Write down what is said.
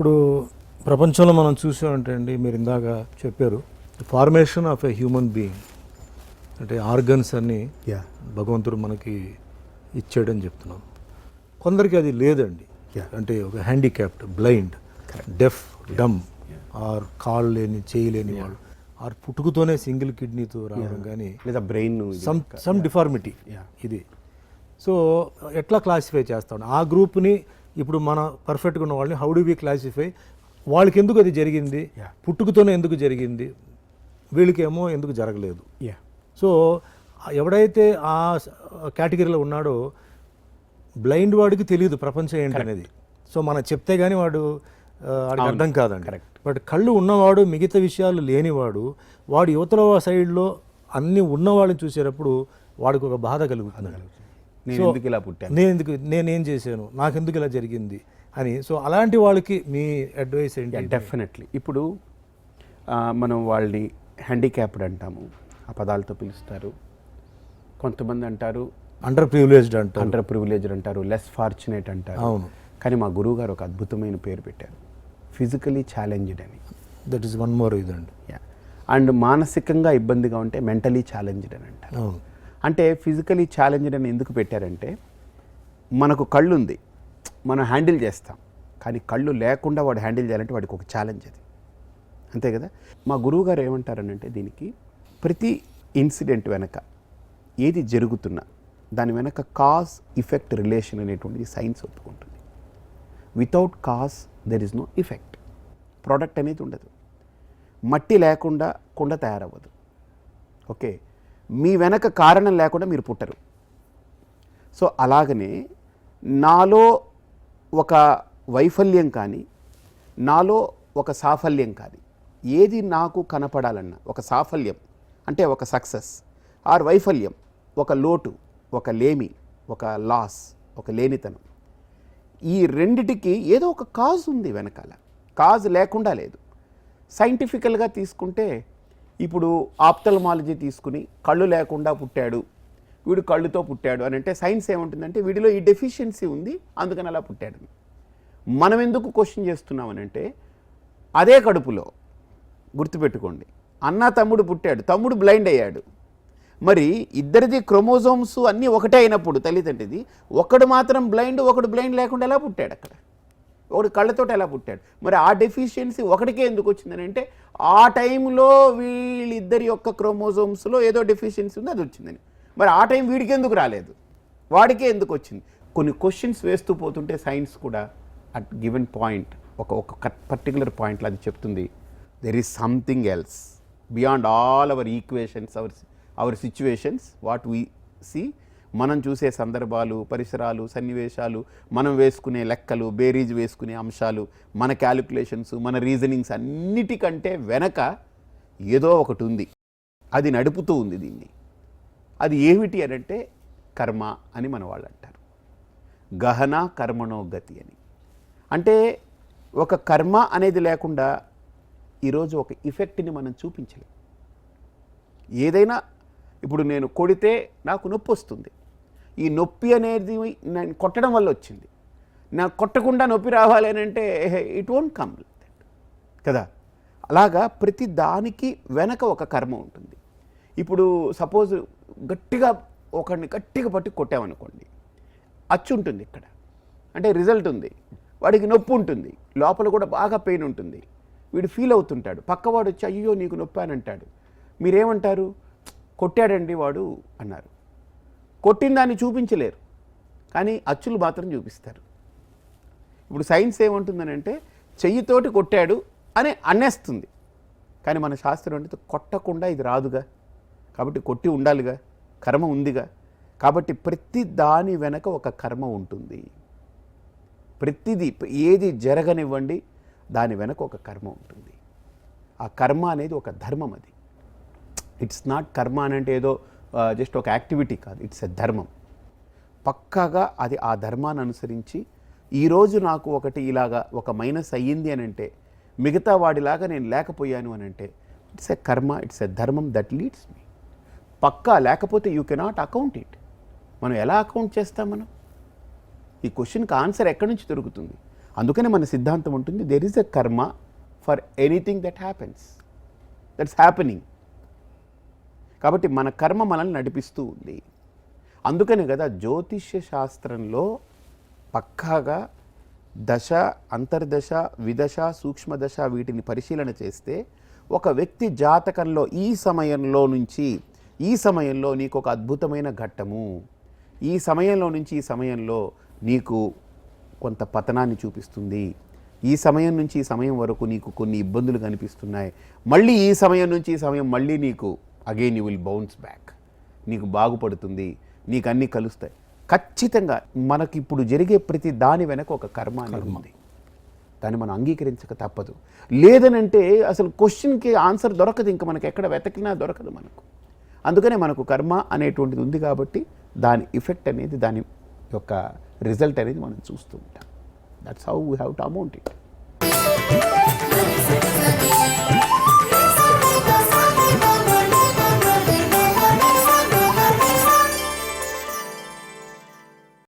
ఇప్పుడు ప్రపంచంలో మనం చూసామంటే అండి మీరు ఇందాక చెప్పారు formation of a human being అంటే ఆర్గన్స్ అన్ని యా భగవంతుడు మనకి ఇచ్చాడని చెప్తున్నాం. కొందరికి అది లేదండి. అంటే ఒక handicapped blind deaf dumb or కాళ్ళు లేని చేయి లేని వాళ్ళు ఆర్ పుట్టుకతోనే సింగిల్ కిడ్నీతో రావడం కానీ లేదా బ్రెయిన్ సమ్ సమ్ డిఫార్మిటీ. ఇది. సో ఎట్లా క్లాసిఫై చేస్తాం? ఆ గ్రూప్ని ఇప్పుడు మన పర్ఫెక్ట్గా ఉన్న వాళ్ళని హౌ డు వి క్లాసిఫై వాళ్ళకి ఎందుకు అది జరిగింది. పుట్టుకతోనే ఎందుకు జరిగింది? వీళ్ళకేమో ఎందుకు జరగలేదు? యా సో ఎవడైతే ఆ కేటగిరీలో ఉన్నాడో బ్లైండ్ వాడికి తెలియదు ప్రపంచం ఏంటనేది సో మనం చెప్తే కానీ వాడు వాడికి అర్థం కాదండి. బట్ కళ్ళు ఉన్నవాడు మిగతా విషయాలు లేనివాడు వాడు యువతల సైడ్లో అన్ని ఉన్నవాళ్ళని చూసేటప్పుడు వాడికి ఒక బాధ కలుగుతుంది. నేను ఎందుకు ఇలా పుట్టాను? నేను ఎందుకు నేనేం చేశాను? నాకెందుకు ఇలా జరిగింది? అని. సో అలాంటి వాళ్ళకి మీ అడ్వైస్ ఏంటి? డెఫినెట్లీ ఇప్పుడు మనం వాళ్ళని హ్యాండిక్యాప్డ్ అంటాము. ఆ పదాలతో పిలుస్తారు. కొంతమంది అంటారు అండర్ ప్రివిలేజ్డ్ అంటారు. అండర్ ప్రివిలేజ్డ్ అంటారు లెస్ ఫార్చునేట్ అంటారు. అవును. కానీ మా గురువు గారు ఒక అద్భుతమైన పేరు పెట్టారు. ఫిజికలీ ఛాలెంజ్డ్ అని. దట్ ఈస్ వన్ మోర్ ఇదండి యా అండ్ మానసికంగా ఇబ్బందిగా ఉంటే మెంటలీ ఛాలెంజ్డ్ అని అంటారు. అవును. అంటే ఫిజికలీ ఛాలెంజ్డ్ అని ఎందుకు పెట్టారంటే మనకు కళ్ళు ఉంది మనం హ్యాండిల్ చేస్తాం. కానీ కళ్ళు లేకుండా వాడు హ్యాండిల్ చేయాలంటే వాడికి ఒక ఛాలెంజ్ అది. అంతే కదా? మా గురువు గారు ఏమంటారనంటే దీనికి ప్రతి ఇన్సిడెంట్ వెనక ఏది జరుగుతున్నా దాని వెనక కాజ్ ఇఫెక్ట్ రిలేషన్ అనేటువంటిది science ఒప్పుకుంటుంది. Without cause there is no effect product అనేది ఉండదు. మట్టి లేకుండా కుండ తయారవ్వదు. ఓకే? మీ వెనక కారణం లేకుండా మీరు పుట్టరు. సో అలాగనే నాలో ఒక వైఫల్యం కానీ నాలో ఒక సాఫల్యం కానీ ఏది నాకు కనపడాలన్నా ఒక సాఫల్యం అంటే ఒక సక్సెస్ ఆర్ వైఫల్యం ఒక లోటు ఒక లేమి ఒక లాస్ ఒక లేనితనం. ఈ రెండిటికి ఏదో ఒక కాజ్ ఉంది వెనకాల. కాజ్ లేకుండా లేదు. సైంటిఫికల్గా తీసుకుంటే ఇప్పుడు ఆప్తల్మాలజీ తీసుకుని కళ్ళు లేకుండా పుట్టాడు. వీడు కళ్ళుతో పుట్టాడు అని అంటే సైన్స్ ఏముంటుందంటే వీడిలో ఈ డెఫిషియన్సీ ఉంది అందుకని అలా పుట్టాడు. మనం ఎందుకు క్వశ్చన్ చేస్తున్నామనంటే అదే కడుపులో గుర్తుపెట్టుకోండి. అన్న తమ్ముడు పుట్టాడు తమ్ముడు బ్లైండ్ అయ్యాడు. మరి ఇద్దరిది క్రోమోజోమ్స్ అన్నీ ఒకటే అయినప్పుడు తల్లిదండ్రిది ఒకడు మాత్రం బ్లైండ్ ఒకడు బ్లైండ్ లేకుండా ఎలా పుట్టాడు అక్కడ? ఒకడు కళ్ళతోటి ఎలా పుట్టాడు? మరి ఆ డెఫిషియన్సీ ఒకటికే ఎందుకు వచ్చిందని అంటే ఆ టైంలో వీళ్ళిద్దరి యొక్క క్రోమోజోమ్స్లో ఏదో డెఫిషియన్సీ ఉంది అది వచ్చిందని. మరి ఆ టైం వీడికి ఎందుకు రాలేదు? వాడికే ఎందుకు వచ్చింది? కొన్ని క్వశ్చన్స్ వేస్తూ పోతుంటే సైన్స్ కూడా అట్ గివెన్ పాయింట్ ఒక ఒక పర్టికులర్ పాయింట్లో అది చెప్తుంది. There is something else beyond all our equations our our situations what we see మనం చూసే సందర్భాలు పరిసరాలు సన్నివేశాలు మనం వేసుకునే లెక్కలు బేరీజ్ వేసుకునే అంశాలు మన క్యాలిక్యులేషన్స్ మన రీజనింగ్స్ అన్నిటికంటే వెనక ఏదో ఒకటి ఉంది. అది నడుపుతూ ఉంది దీన్ని. అది ఏమిటి అని అంటే కర్మ అని మన వాళ్ళు అంటారు. గహన కర్మనో గతి అని. అంటే ఒక కర్మ అనేది లేకుండా ఈరోజు ఒక ఇఫెక్ట్ని మనం చూపించలేం. ఏదైనా ఇప్పుడు నేను కొడితే నాకు నొప్పి వస్తుంది. ఈ నొప్పి అనేది నేను కొట్టడం వల్ల వచ్చింది. నాకు కొట్టకుండా నొప్పి రావాలి అని అంటే ఇట్ ఓంట్ కమ్ కదా? అలాగా ప్రతి దానికి వెనక ఒక కర్మ ఉంటుంది. ఇప్పుడు సపోజ్ గట్టిగా ఒకడిని గట్టిగా పట్టి కొట్టామనుకోండి అచ్చు ఉంటుంది ఇక్కడ. అంటే రిజల్ట్ ఉంది. వాడికి నొప్పి ఉంటుంది. లోపల కూడా బాగా పెయిన్ ఉంటుంది. వీడు ఫీల్ అవుతుంటాడు. పక్కవాడు వచ్చి అయ్యో నీకు నొప్పి అని అంటాడు. మీరేమంటారు? కొట్టాడండి వాడు అన్నారు. కొట్టిన దాన్ని చూపించలేరు. కానీ అచ్చులు మాత్రం చూపిస్తారు. ఇప్పుడు సైన్స్ ఏమంటుందని అంటే చెయ్యితోటి కొట్టాడు అని అనేస్తుంది. కానీ మన శాస్త్రం అంటే కొట్టకుండా ఇది రాదుగా. కాబట్టి కొట్టి ఉండాలిగా. కర్మ ఉందిగా. కాబట్టి ప్రతి దాని వెనక ఒక కర్మ ఉంటుంది. ప్రతిదీ ఏది జరగనివ్వండి దాని వెనక ఒక కర్మ ఉంటుంది. ఆ కర్మ అనేది ఒక ధర్మం అది. ఇట్స్ నాట్ కర్మ అని అంటే ఏదో జస్ట్ ఒక యాక్టివిటీ కాదు ఇట్స్ ఎ ధర్మం. పక్కాగా అది ఆ ధర్మాన్ని అనుసరించి ఈరోజు నాకు ఒకటి ఇలాగా ఒక మైనస్ అయ్యింది అని అంటే మిగతా వాడిలాగా నేను లేకపోయాను అని అంటే ఇట్స్ ఎ కర్మ ఇట్స్ ఎ ధర్మం దట్ లీడ్స్ మీ పక్కా లేకపోతే యూ కెనాట్ అకౌంట్ ఇట్ మనం ఎలా అకౌంట్ చేస్తాం మనం? ఈ క్వశ్చన్కి ఆన్సర్ ఎక్కడి నుంచి దొరుకుతుంది? అందుకనే మన సిద్ధాంతం ఉంటుంది there is a karma for anything that happens that's happening కాబట్టి మన కర్మ మనల్ని నడిపిస్తూ ఉంది. అందుకనే కదా జ్యోతిష్య శాస్త్రంలో పక్కాగా దశ అంతర్దశ విదశ సూక్ష్మదశ వీటిని పరిశీలన చేస్తే ఒక వ్యక్తి జాతకంలో ఈ సమయంలో నుంచి ఈ సమయంలో నీకు ఒక అద్భుతమైన ఘట్టము. ఈ సమయంలో నుంచి ఈ సమయంలో నీకు కొంత పతనాన్ని చూపిస్తుంది. ఈ సమయం నుంచి ఈ సమయం వరకు నీకు కొన్ని ఇబ్బందులు కనిపిస్తున్నాయి. మళ్ళీ ఈ సమయం నుంచి ఈ సమయం మళ్ళీ నీకు again you will bounce back నీకు బాగుపడుతుంది. నీకు అన్నీ కలుస్తాయి. ఖచ్చితంగా మనకి ఇప్పుడు జరిగే ప్రతి దాని వెనక ఒక కర్మ ఉంది. దాన్ని మనం అంగీకరించక తప్పదు. లేదనంటే అసలు క్వశ్చన్కి ఆన్సర్ దొరకదు. ఇంకా మనకి ఎక్కడ వెతకినా దొరకదు మనకు. అందుకనే మనకు కర్మ అనేటువంటిది ఉంది కాబట్టి దాని ఎఫెక్ట్ అనేది దాని యొక్క రిజల్ట్ అనేది మనం చూస్తూ ఉంటాం. That's how we have to amount it.